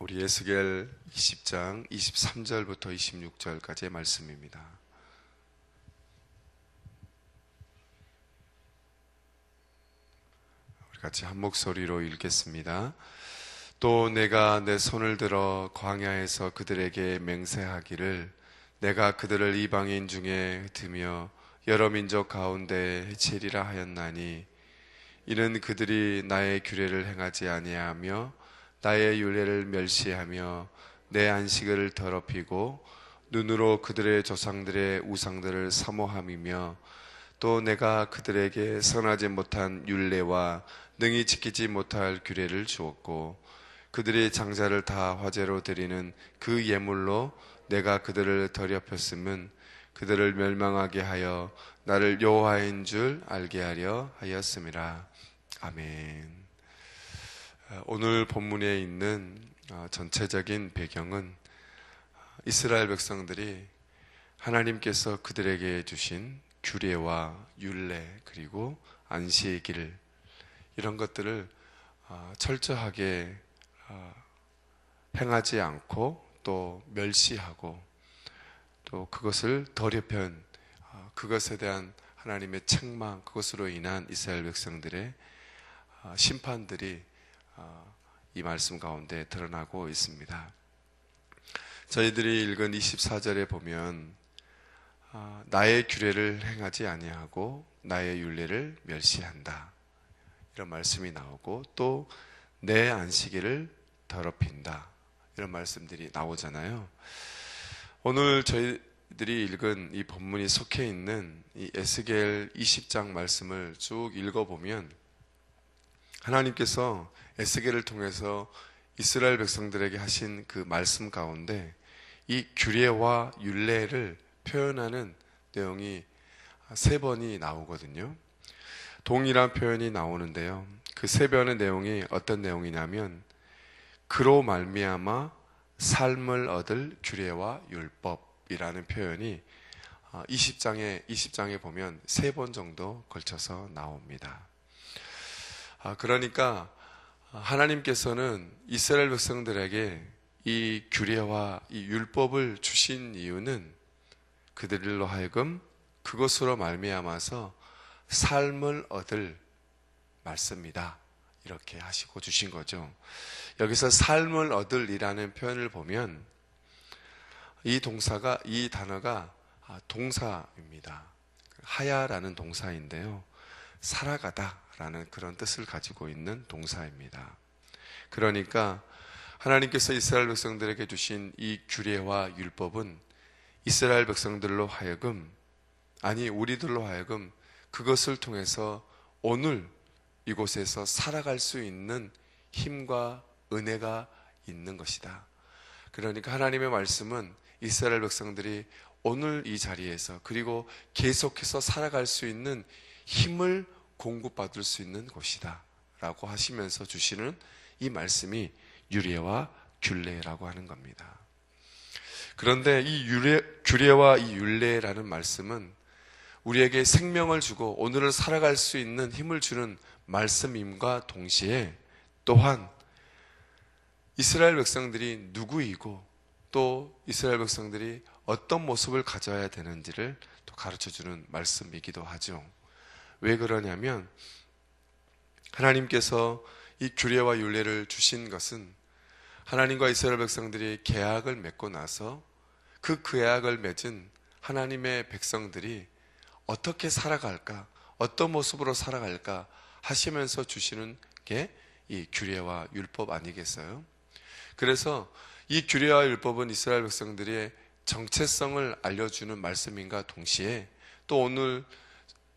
우리 에스겔 20장 23절부터 26절까지의 말씀입니다. 우리 같이 한 목소리로 읽겠습니다. 또 내가 내 손을 들어 광야에서 그들에게 맹세하기를 내가 그들을 이방인 중에 흩으며 여러 민족 가운데 해치리라 하였나니 이는 그들이 나의 규례를 행하지 아니하며 나의 윤례를 멸시하며 내 안식을 더럽히고 눈으로 그들의 조상들의 우상들을 사모함이며 또 내가 그들에게 선하지 못한 윤례와 능히 지키지 못할 규례를 주었고 그들의 장자를 다 화제로 드리는 그 예물로 내가 그들을 더럽혔음은 그들을 멸망하게 하여 나를 여호와인 줄 알게 하려 하였음이라 아멘. 오늘 본문에 있는 전체적인 배경은 이스라엘 백성들이 하나님께서 그들에게 주신 규례와 율례 그리고 안식의 길 이런 것들을 철저하게 행하지 않고 또 멸시하고 또 그것을 더럽힌 그것에 대한 하나님의 책망 그것으로 인한 이스라엘 백성들의 심판들이 이 말씀 가운데 드러나고 있습니다. 저희들이 읽은 24절에 보면 나의 규례를 행하지 아니하고 나의 윤례를 멸시한다. 이런 말씀이 나오고 또 내 안식일을 더럽힌다. 이런 말씀들이 나오잖아요. 오늘 저희들이 읽은 이 본문이 속해 있는 이 에스겔 20장 말씀을 쭉 읽어보면 하나님께서 에스겔을 통해서 이스라엘 백성들에게 하신 그 말씀 가운데 이 규례와 율례를 표현하는 내용이 세 번이 나오거든요. 동일한 표현이 나오는데요. 그 세 번의 내용이 어떤 내용이냐면 그로 말미암아 삶을 얻을 규례와 율법이라는 표현이 20장에 20장에 보면 세 번 정도 걸쳐서 나옵니다. 아, 그러니까 하나님께서는 이스라엘 백성들에게 이 규례와 이 율법을 주신 이유는 그들로 하여금 그것으로 말미암아서 삶을 얻을 말씀이다. 이렇게 하시고 주신 거죠. 여기서 삶을 얻을이라는 표현을 보면 이 동사가 이 단어가 동사입니다. 하야라는 동사인데요. 살아가다라는 그런 뜻을 가지고 있는 동사입니다. 그러니까 하나님께서 이스라엘 백성들에게 주신 이 규례와 율법은 이스라엘 백성들로 하여금 아니 우리들로 하여금 그것을 통해서 오늘 이곳에서 살아갈 수 있는 힘과 은혜가 있는 것이다. 그러니까 하나님의 말씀은 이스라엘 백성들이 오늘 이 자리에서 그리고 계속해서 살아갈 수 있는 힘을 공급받을 수 있는 곳이다. 라고 하시면서 주시는 이 말씀이 유례와 균례라고 하는 겁니다. 그런데 이 유례, 규례와 이 율례라는 말씀은 우리에게 생명을 주고 오늘을 살아갈 수 있는 힘을 주는 말씀임과 동시에 또한 이스라엘 백성들이 누구이고 또 이스라엘 백성들이 어떤 모습을 가져야 되는지를 또 가르쳐 주는 말씀이기도 하죠. 왜 그러냐면 하나님께서 이 규례와 율례를 주신 것은 하나님과 이스라엘 백성들이 계약을 맺고 나서 그 계약을 맺은 하나님의 백성들이 어떻게 살아갈까, 어떤 모습으로 살아갈까 하시면서 주시는 게 이 규례와 율법 아니겠어요? 그래서 이 규례와 율법은 이스라엘 백성들의 정체성을 알려주는 말씀인가 동시에 또 오늘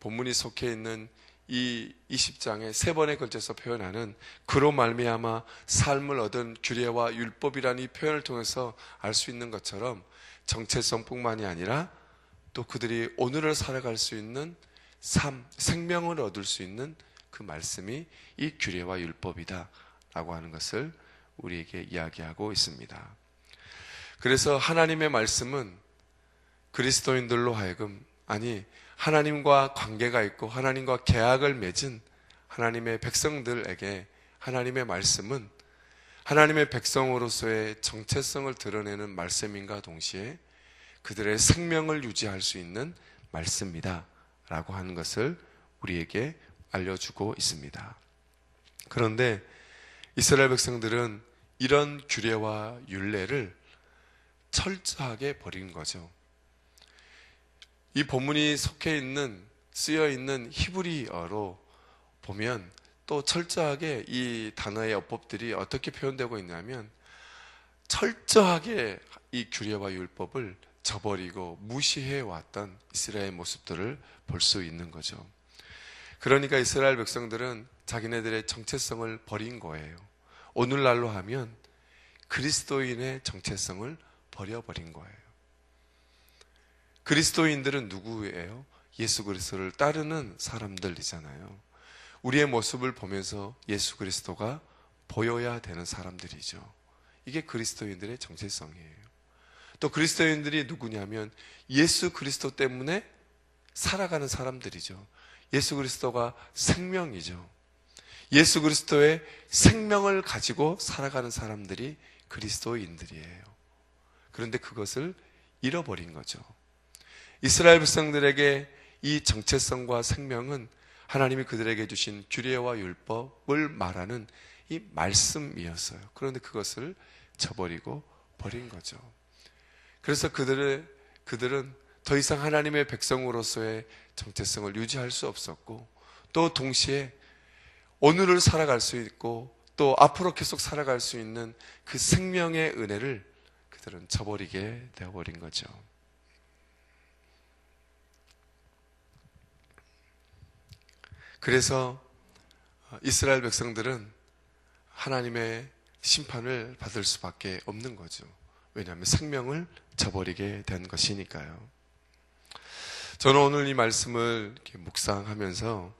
본문이 속해 있는 이 20장에 세 번에 걸쳐서 표현하는 그로 말미암아 삶을 얻은 규례와 율법이라는 이 표현을 통해서 알 수 있는 것처럼 정체성뿐만이 아니라 또 그들이 오늘을 살아갈 수 있는 삶, 생명을 얻을 수 있는 그 말씀이 이 규례와 율법이다라고 하는 것을 우리에게 이야기하고 있습니다. 그래서 하나님의 말씀은 그리스도인들로 하여금 아니 하나님과 관계가 있고 하나님과 계약을 맺은 하나님의 백성들에게 하나님의 말씀은 하나님의 백성으로서의 정체성을 드러내는 말씀인가 동시에 그들의 생명을 유지할 수 있는 말씀이다. 라고 하는 것을 우리에게 알려주고 있습니다. 그런데 이스라엘 백성들은 이런 규례와 율례를 철저하게 버린 거죠. 이 본문이 속해 있는 쓰여 있는 히브리어로 보면 또 철저하게 이 단어의 어법들이 어떻게 표현되고 있냐면 철저하게 이 규례와 율법을 저버리고 무시해 왔던 이스라엘 모습들을 볼 수 있는 거죠. 그러니까 이스라엘 백성들은 자기네들의 정체성을 버린 거예요. 오늘날로 하면 그리스도인의 정체성을 버려버린 거예요. 그리스도인들은 누구예요? 예수 그리스도를 따르는 사람들이잖아요. 우리의 모습을 보면서 예수 그리스도가 보여야 되는 사람들이죠. 이게 그리스도인들의 정체성이에요. 또 그리스도인들이 누구냐면 예수 그리스도 때문에 살아가는 사람들이죠. 예수 그리스도가 생명이죠. 예수 그리스도의 생명을 가지고 살아가는 사람들이 그리스도인들이에요. 그런데 그것을 잃어버린 거죠. 이스라엘 백성들에게 이 정체성과 생명은 하나님이 그들에게 주신 규례와 율법을 말하는 이 말씀이었어요. 그런데 그것을 저버리고 버린 거죠. 그래서 그들의, 그들은 더 이상 하나님의 백성으로서의 정체성을 유지할 수 없었고 또 동시에 오늘을 살아갈 수 있고 또 앞으로 계속 살아갈 수 있는 그 생명의 은혜를 그들은 저버리게 되어버린 거죠. 그래서 이스라엘 백성들은 하나님의 심판을 받을 수밖에 없는 거죠. 왜냐하면 생명을 저버리게 된 것이니까요. 저는 오늘 이 말씀을 묵상하면서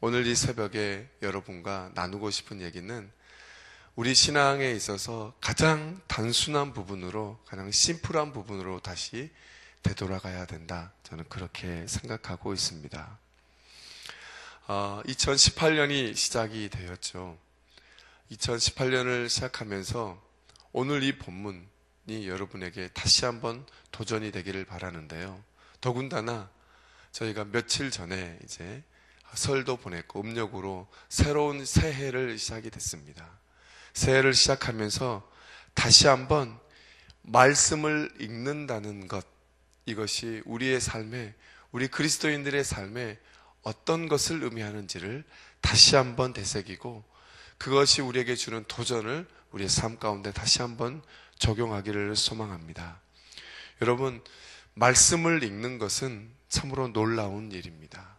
오늘 이 새벽에 여러분과 나누고 싶은 얘기는 우리 신앙에 있어서 가장 단순한 부분으로, 가장 심플한 부분으로 다시 되돌아가야 된다. 저는 그렇게 생각하고 있습니다. 어, 2018년이 시작이 되었죠. 2018년을 시작하면서 오늘 이 본문이 여러분에게 다시 한번 도전이 되기를 바라는데요. 더군다나 저희가 며칠 전에 이제 설도 보냈고 음력으로 새로운 새해를 시작이 됐습니다. 새해를 시작하면서 다시 한번 말씀을 읽는다는 것 이것이 우리의 삶에 우리 그리스도인들의 삶에 어떤 것을 의미하는지를 다시 한번 되새기고 그것이 우리에게 주는 도전을 우리의 삶 가운데 다시 한번 적용하기를 소망합니다. 여러분, 말씀을 읽는 것은 참으로 놀라운 일입니다.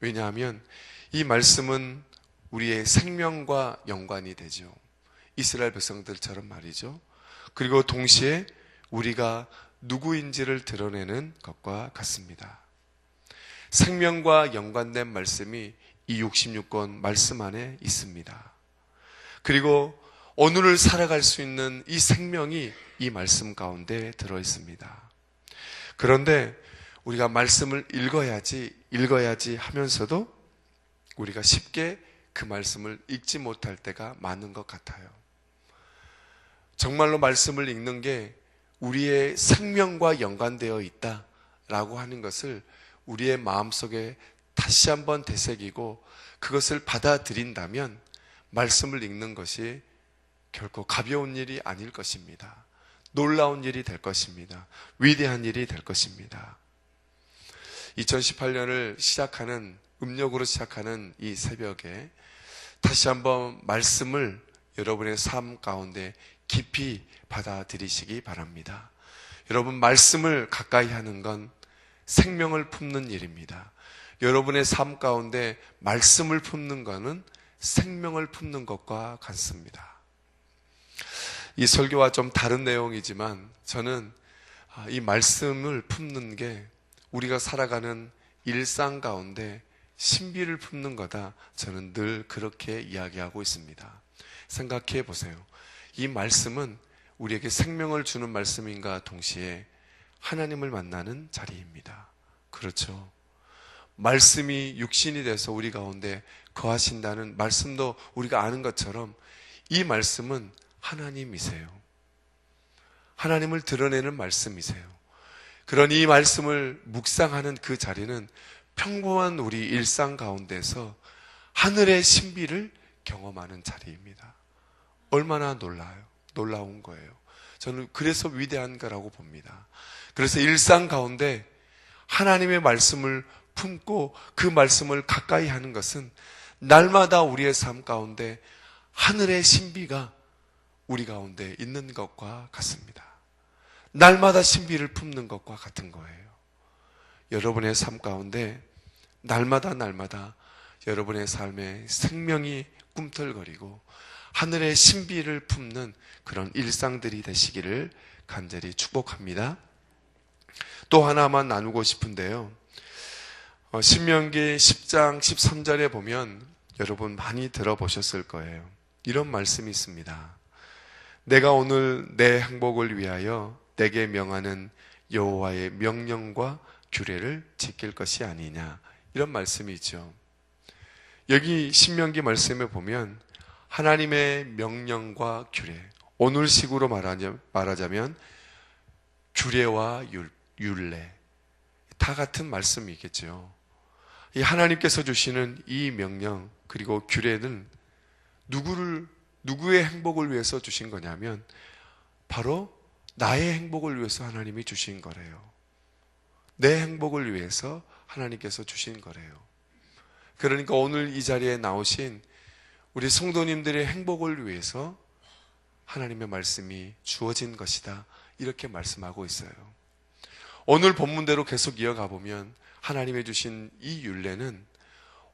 왜냐하면 이 말씀은 우리의 생명과 연관이 되죠. 이스라엘 백성들처럼 말이죠. 그리고 동시에 우리가 누구인지를 드러내는 것과 같습니다. 생명과 연관된 말씀이 이 66권 말씀 안에 있습니다. 그리고 오늘을 살아갈 수 있는 이 생명이 이 말씀 가운데 들어 있습니다. 그런데 우리가 말씀을 읽어야지, 읽어야지 하면서도 우리가 쉽게 그 말씀을 읽지 못할 때가 많은 것 같아요. 정말로 말씀을 읽는 게 우리의 생명과 연관되어 있다라고 하는 것을 우리의 마음속에 다시 한번 되새기고 그것을 받아들인다면 말씀을 읽는 것이 결코 가벼운 일이 아닐 것입니다. 놀라운 일이 될 것입니다. 위대한 일이 될 것입니다. 2018년을 시작하는 음력으로 시작하는 이 새벽에 다시 한번 말씀을 여러분의 삶 가운데 깊이 받아들이시기 바랍니다. 여러분 말씀을 가까이 하는 건 생명을 품는 일입니다. 여러분의 삶 가운데 말씀을 품는 것은 생명을 품는 것과 같습니다. 이 설교와 좀 다른 내용이지만 저는 아, 이 말씀을 품는 게 우리가 살아가는 일상 가운데 신비를 품는 거다. 저는 늘 그렇게 이야기하고 있습니다. 생각해 보세요. 이 말씀은 우리에게 생명을 주는 말씀인가 동시에 하나님을 만나는 자리입니다. 그렇죠. 말씀이 육신이 돼서 우리 가운데 거하신다는 말씀도 우리가 아는 것처럼 이 말씀은 하나님이세요. 하나님을 드러내는 말씀이세요. 그런 이 말씀을 묵상하는 그 자리는 평범한 우리 일상 가운데서 하늘의 신비를 경험하는 자리입니다. 얼마나 놀라요. 놀라운 거예요. 저는 그래서 위대한 거라고 봅니다. 그래서 일상 가운데 하나님의 말씀을 품고 그 말씀을 가까이 하는 것은 날마다 우리의 삶 가운데 하늘의 신비가 우리 가운데 있는 것과 같습니다. 날마다 신비를 품는 것과 같은 거예요. 여러분의 삶 가운데 날마다 날마다 여러분의 삶에 생명이 꿈틀거리고 하늘의 신비를 품는 그런 일상들이 되시기를 간절히 축복합니다. 또 하나만 나누고 싶은데요. 어, 신명기 10장 13절에 보면 여러분 많이 들어보셨을 거예요. 이런 말씀이 있습니다. 내가 오늘 내 행복을 위하여 내게 명하는 여호와의 명령과 규례를 지킬 것이 아니냐. 이런 말씀이 있죠. 여기 신명기 말씀에 보면 하나님의 명령과 규례, 오늘 식으로 말하자면 규례와 율례 다 같은 말씀이겠죠. 이 하나님께서 주시는 이 명령 그리고 규례는 누구를 누구의 행복을 위해서 주신 거냐면 바로 나의 행복을 위해서 하나님이 주신 거래요. 내 행복을 위해서 하나님께서 주신 거래요. 그러니까 오늘 이 자리에 나오신 우리 성도님들의 행복을 위해서 하나님의 말씀이 주어진 것이다. 이렇게 말씀하고 있어요. 오늘 본문대로 계속 이어가 보면 하나님의 주신 이 윤례는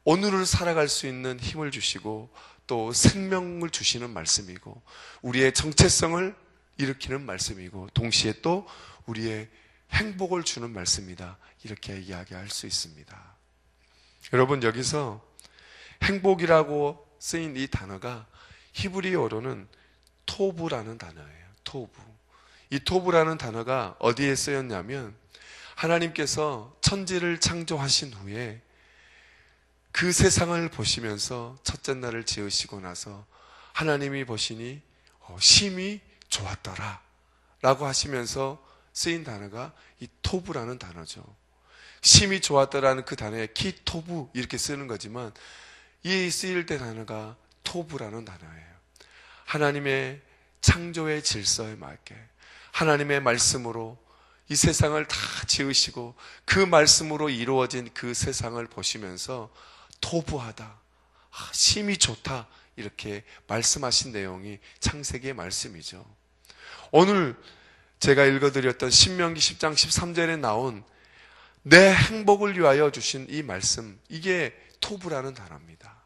오늘을 살아갈 수 있는 힘을 주시고 또 생명을 주시는 말씀이고 우리의 정체성을 일으키는 말씀이고 동시에 또 우리의 행복을 주는 말씀이다. 이렇게 이야기할 수 있습니다. 여러분 여기서 행복이라고 쓰인 이 단어가 히브리어로는 토부라는 단어예요. 토부. 이 토부라는 단어가 어디에 쓰였냐면 하나님께서 천지를 창조하신 후에 그 세상을 보시면서 첫째 날을 지으시고 나서 하나님이 보시니 어, 심히 좋았더라 라고 하시면서 쓰인 단어가 이 토부라는 단어죠. 심히 좋았더라는 그 단어에 키토부 이렇게 쓰는 거지만 이 쓰일 때 단어가 토부라는 단어예요. 하나님의 창조의 질서에 맞게 하나님의 말씀으로 이 세상을 다 지으시고 그 말씀으로 이루어진 그 세상을 보시면서 토부하다, 아, 심이 좋다 이렇게 말씀하신 내용이 창세기의 말씀이죠. 오늘 제가 읽어드렸던 신명기 10장 13절에 나온 내 행복을 위하여 주신 이 말씀 이게 토부라는 단어입니다.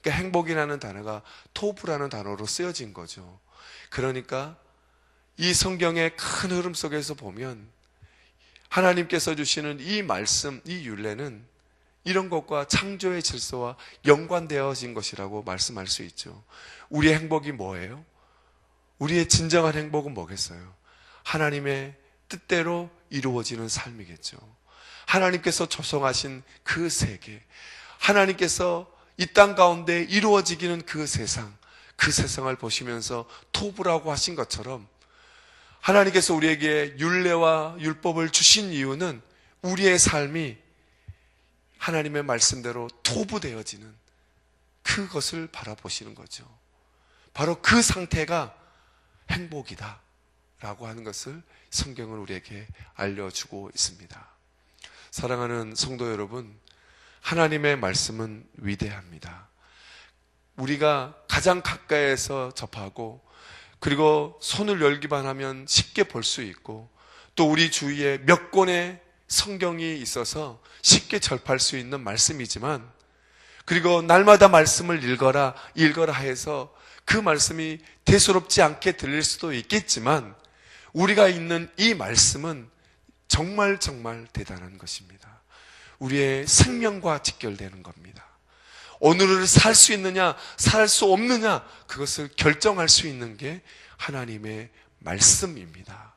그러니까 행복이라는 단어가 토부라는 단어로 쓰여진 거죠. 그러니까 이 성경의 큰 흐름 속에서 보면 하나님께서 주시는 이 말씀, 이 윤례는 이런 것과 창조의 질서와 연관되어진 것이라고 말씀할 수 있죠. 우리의 행복이 뭐예요? 우리의 진정한 행복은 뭐겠어요? 하나님의 뜻대로 이루어지는 삶이겠죠. 하나님께서 조성하신 그 세계, 하나님께서 이 땅 가운데 이루어지기는 그 세상, 그 세상을 보시면서 토부라고 하신 것처럼 하나님께서 우리에게 율례와 율법을 주신 이유는 우리의 삶이 하나님의 말씀대로 토부되어지는 그것을 바라보시는 거죠. 바로 그 상태가 행복이다. 라고 하는 것을 성경은 우리에게 알려주고 있습니다. 사랑하는 성도 여러분, 하나님의 말씀은 위대합니다. 우리가 가장 가까이에서 접하고 그리고 손을 열기만 하면 쉽게 볼 수 있고 또 우리 주위에 몇 권의 성경이 있어서 쉽게 접할 수 있는 말씀이지만 그리고 날마다 말씀을 읽어라 읽어라 해서 그 말씀이 대수롭지 않게 들릴 수도 있겠지만 우리가 있는 이 말씀은 정말 정말 대단한 것입니다. 우리의 생명과 직결되는 겁니다. 오늘을 살 수 있느냐, 살 수 없느냐, 그것을 결정할 수 있는 게 하나님의 말씀입니다.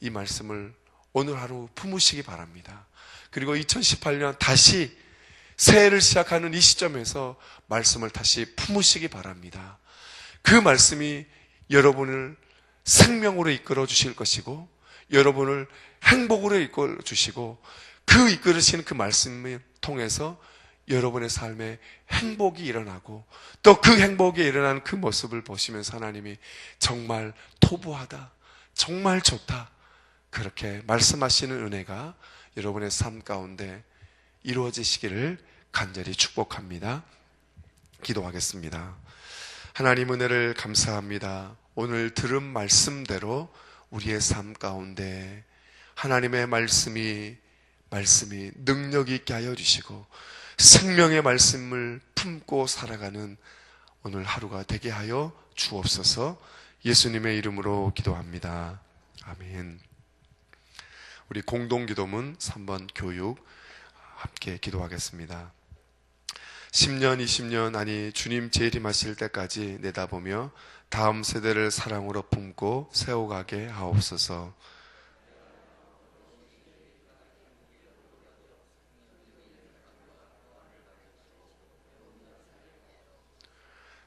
이 말씀을 오늘 하루 품으시기 바랍니다. 그리고 2018년 다시 새해를 시작하는 이 시점에서 말씀을 다시 품으시기 바랍니다. 그 말씀이 여러분을 생명으로 이끌어 주실 것이고 여러분을 행복으로 이끌어 주시고 그 이끌으시는 그 말씀을 통해서 여러분의 삶에 행복이 일어나고 또 그 행복이 일어나는 그 모습을 보시면서 하나님이 정말 토부하다. 정말 좋다. 그렇게 말씀하시는 은혜가 여러분의 삶 가운데 이루어지시기를 간절히 축복합니다. 기도하겠습니다. 하나님 은혜를 감사합니다. 오늘 들은 말씀대로 우리의 삶 가운데 하나님의 말씀이 말씀이 능력 있게 하여 주시고 생명의 말씀을 품고 살아가는 오늘 하루가 되게 하여 주옵소서 예수님의 이름으로 기도합니다. 아멘. 우리 공동 기도문 3번 교육 함께 기도하겠습니다. 10년, 20년, 아니, 주님 재림하실 때까지 내다보며 다음 세대를 사랑으로 품고 세워가게 하옵소서.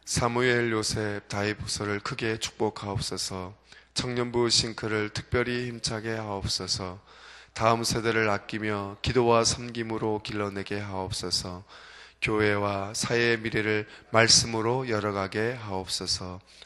사무엘 요셉 다이부서를 크게 축복하옵소서. 청년부 싱크를 특별히 힘차게 하옵소서. 다음 세대를 아끼며 기도와 섬김으로 길러내게 하옵소서. 교회와 사회의 미래를 말씀으로 열어가게 하옵소서.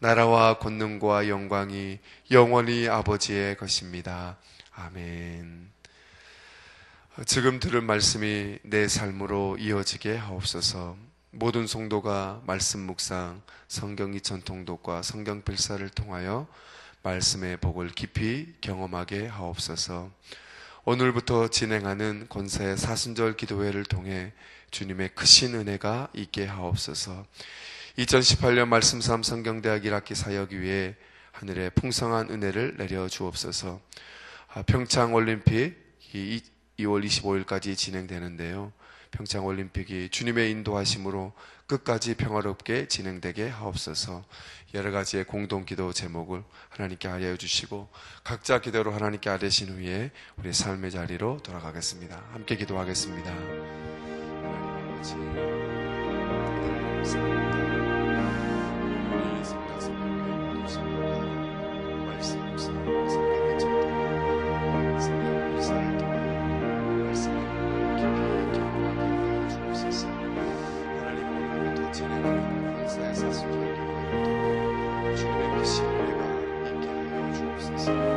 나라와 권능과 영광이 영원히 아버지의 것입니다. 아멘. 지금 들은 말씀이 내 삶으로 이어지게 하옵소서. 모든 성도가 말씀 묵상, 성경 이천 통독과 성경 필사를 통하여 말씀의 복을 깊이 경험하게 하옵소서. 오늘부터 진행하는 권사의 사순절 기도회를 통해 주님의 크신 은혜가 있게 하옵소서. 2018년 말씀 삼 성경대학 1학기 사역 위에 하늘의 풍성한 은혜를 내려 주옵소서. 아, 평창 올림픽 2월 25일까지 진행되는데요. 평창 올림픽이 주님의 인도하심으로 끝까지 평화롭게 진행되게 하옵소서. 여러 가지의 공동 기도 제목을 하나님께 알려 주시고 각자 기도로 하나님께 아뢰신 후에 우리 삶의 자리로 돌아가겠습니다. 함께 기도하겠습니다. 하나님 아버지, 감사합니다. Thanks.